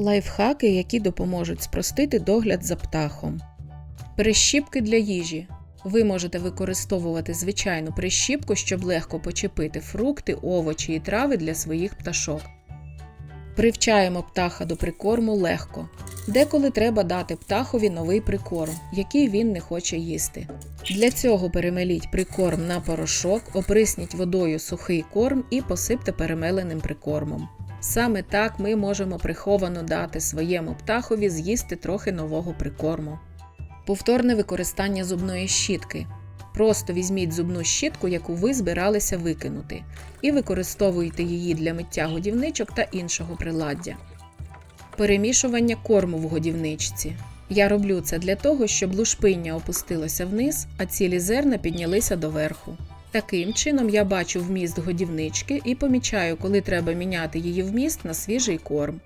Лайфхаки, які допоможуть спростити догляд за птахом. Прищіпки для їжі. Ви можете використовувати звичайну прищіпку, щоб легко почепити фрукти, овочі і трави для своїх пташок. Привчаємо птаха до прикорму легко. Деколи треба дати птахові новий прикорм, який він не хоче їсти. Для цього перемеліть прикорм на порошок, оприсніть водою сухий корм і посипте перемеленим прикормом. Саме так ми можемо приховано дати своєму птахові з'їсти трохи нового прикорму. Повторне використання зубної щітки. Просто візьміть зубну щітку, яку ви збиралися викинути, і використовуйте її для миття годівничок та іншого приладдя. Перемішування корму в годівничці. Я роблю це для того, щоб лушпиння опустилося вниз, а цілі зерна піднялися доверху. Таким чином я бачу вміст годівнички і помічаю, коли треба міняти її вміст на свіжий корм.